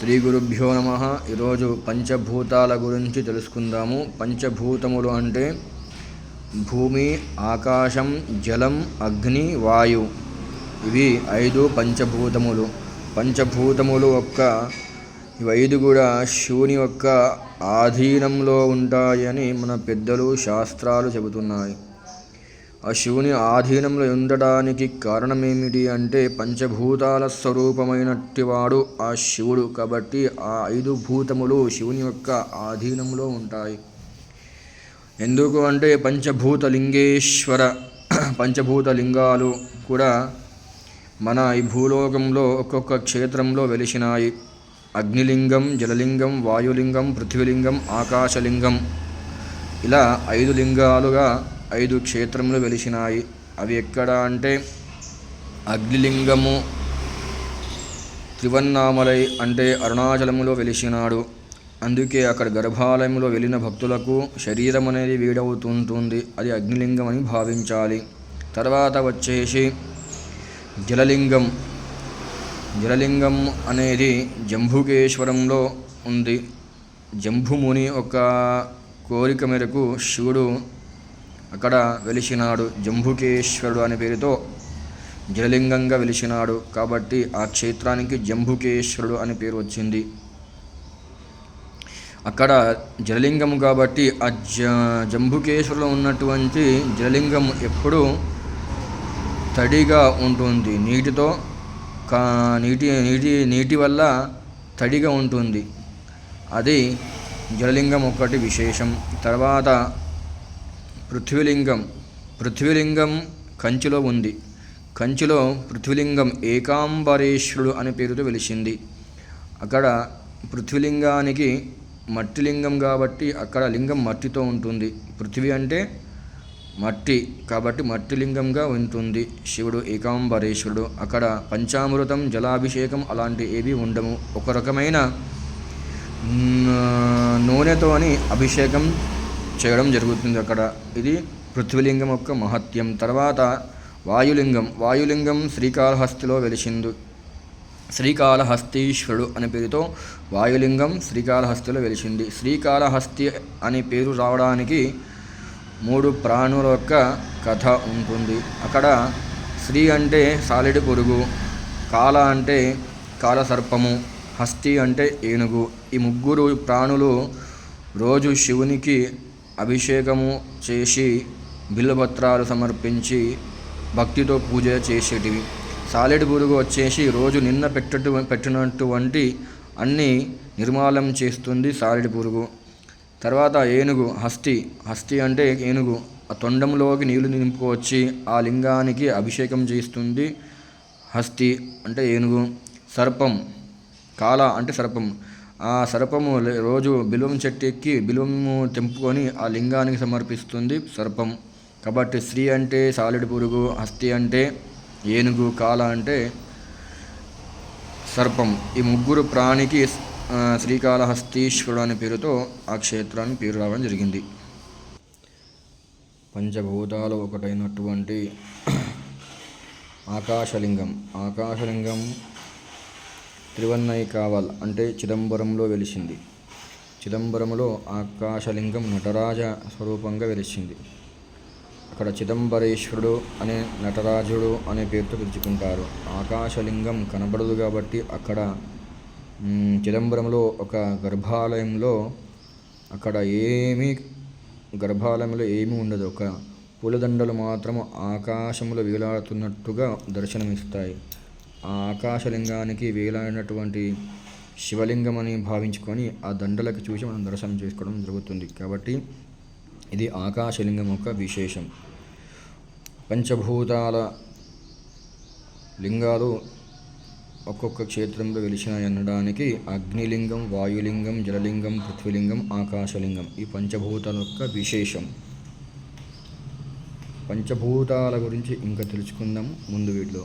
శ్రీ గురుభ్యో నమ. ఈరోజు పంచభూతాల గురించి తెలుసుకుందాము. పంచభూతములు అంటే భూమి ఆకాశం జలం అగ్ని వాయు. ఇవి ఐదు పంచభూతములు. పంచభూతములు యొక్క ఇవి ఐదు కూడా శివుని యొక్క ఆధీనంలో ఉంటాయని మన పెద్దలు శాస్త్రాలు చెబుతున్నాయి. ఆ శివుని ఆధీనంలో ఉండడానికి కారణమేమిటి అంటే పంచభూతాల స్వరూపమైనటివాడు ఆ శివుడు. కాబట్టి ఆ ఐదు భూతములు శివుని యొక్క ఆధీనంలో ఉంటాయి. ఎందుకు అంటే పంచభూత లింగేశ్వర పంచభూత లింగాలు కూడా మన ఈ భూలోకంలో ఒక్కొక్క క్షేత్రంలో వెలిసినాయి. అగ్నిలింగం జలలింగం వాయులింగం పృథ్వీలింగం ఆకాశలింగం ఇలా ఐదు లింగాలుగా ఐదు క్షేత్రములు వెలిసినాయి. అవి ఎక్కడ అంటే అగ్నిలింగము త్రివన్నామలై అంటే అరుణాచలములో వెలిసినాడు. అందుకే అక్కడ గర్భాలయంలో వెళ్ళిన భక్తులకు శరీరం అనేది వీడవుతుంటుంది. అది అగ్నిలింగం అని భావించాలి. తర్వాత వచ్చేసి జలలింగం. జలలింగం అనేది జంభుకేశ్వరంలో ఉంది. జంభుముని ఒక కోరిక మేరకు శివుడు అక్కడ వెలిసినాడు జంబుకేశ్వరుడు అనే పేరుతో జలలింగంగా వెలిసినాడు. కాబట్టి ఆ క్షేత్రానికి జంబుకేశ్వరుడు అనే పేరు వచ్చింది. అక్కడ జలలింగం కాబట్టి ఆ జ జంబుకేశ్వరులో ఉన్నటువంటి జలలింగం ఎప్పుడూ తడిగా ఉంటుంది. నీటితో కా నీటి నీటి నీటి వల్ల తడిగా ఉంటుంది. అది జలలింగం ఒక్కటి విశేషం. తర్వాత పృథ్వీలింగం. పృథ్వీలింగం కంచిలో ఉంది. కంచిలో పృథ్వీలింగం ఏకాంబరేశ్వరుడు అనే పేరుతో వెలిసింది. అక్కడ పృథ్వీలింగానికి మట్టి లింగం కాబట్టి అక్కడ లింగం మట్టితో ఉంటుంది. పృథ్వీ అంటే మట్టి కాబట్టి మట్టి లింగంగా ఉంటుంది. శివుడు ఏకాంబరేశ్వరుడు. అక్కడ పంచామృతం జలాభిషేకం అలాంటి ఏవి ఉండము ఒక రకమైన నూనెతోని అభిషేకం చేయడం జరుగుతుంది అక్కడ. ఇది పృథ్వీలింగం యొక్క మహత్యం. తర్వాత వాయులింగం. వాయులింగం శ్రీకాళహస్తిలో వెలిసింది. శ్రీకాళహస్తీశ్వరుడు అనే పేరుతో వాయులింగం శ్రీకాళహస్తిలో వెలిసింది. శ్రీకాళహస్తి అనే పేరు రావడానికి మూడు ప్రాణుల యొక్క కథ ఉంటుంది. అక్కడ శ్రీ అంటే సాలిడి పురుగు కాల అంటే కాలసర్పము హస్తి అంటే ఏనుగు. ఈ ముగ్గురు ప్రాణులు రోజు శివునికి అభిషేకము చేసి బిల్లుపత్రాలు సమర్పించి భక్తితో పూజ చేసేటివి. సాలెడు పురుగు వచ్చేసి రోజు నిన్న పెట్టటు పెట్టినటువంటి అన్ని నిర్మాలం చేస్తుంది సాలెడు పురుగు. తర్వాత ఏనుగు హస్తి హస్తి అంటే ఏనుగు. ఆ తొండంలోకి నీళ్ళు నింపుకొచ్చి ఆ లింగానికి అభిషేకం చేస్తుంది హస్తి అంటే ఏనుగు. సర్పం కాల అంటే సర్పం. ఆ సర్పము రోజు బిలుం చెట్టు ఎక్కి బిలుము తెంపుకొని ఆ లింగానికి సమర్పిస్తుంది సర్పం. కాబట్టి స్త్రీ అంటే సాలిడి పురుగు హస్తి అంటే ఏనుగు కాల అంటే సర్పం. ఈ ముగ్గురు ప్రాణికి శ్రీకాళహస్తీశ్వరుడు అనే పేరుతో ఆ క్షేత్రానికి పేరు రావడం జరిగింది. పంచభూతాలు ఒకటైనటువంటి ఆకాశలింగం. ఆకాశలింగం త్రివన్నై కావల్ అంటే చిదంబరంలో వెలిసింది. చిదంబరంలో ఆకాశలింగం నటరాజ స్వరూపంగా వెలిసింది. అక్కడ చిదంబరేశ్వరుడు అనే నటరాజుడు అనే పేరుతో పిలుచుకుంటారు. ఆకాశలింగం కనబడదు కాబట్టి అక్కడ చిదంబరంలో ఒక గర్భాలయంలో అక్కడ ఏమీ గర్భాలయంలో ఏమీ ఉండదు. ఒక పూలదండలు మాత్రము ఆకాశంలో వేలాడుతున్నట్టుగా దర్శనమిస్తాయి. ఆ ఆకాశలింగానికి వేలైనటువంటి శివలింగం అని భావించుకొని ఆ దండలకు చూసి మనం దర్శనం చేసుకోవడం జరుగుతుంది. కాబట్టి ఇది ఆకాశలింగం యొక్క విశేషం. పంచభూతాల లింగాలు ఒక్కొక్క క్షేత్రంలో వెలిసినాయి అనడానికి అగ్నిలింగం వాయులింగం జలలింగం పృథ్వీలింగం ఆకాశలింగం ఈ పంచభూతాల యొక్క విశేషం. పంచభూతాల గురించి ఇంకా తెలుసుకుందాం ముందు వీటిలో.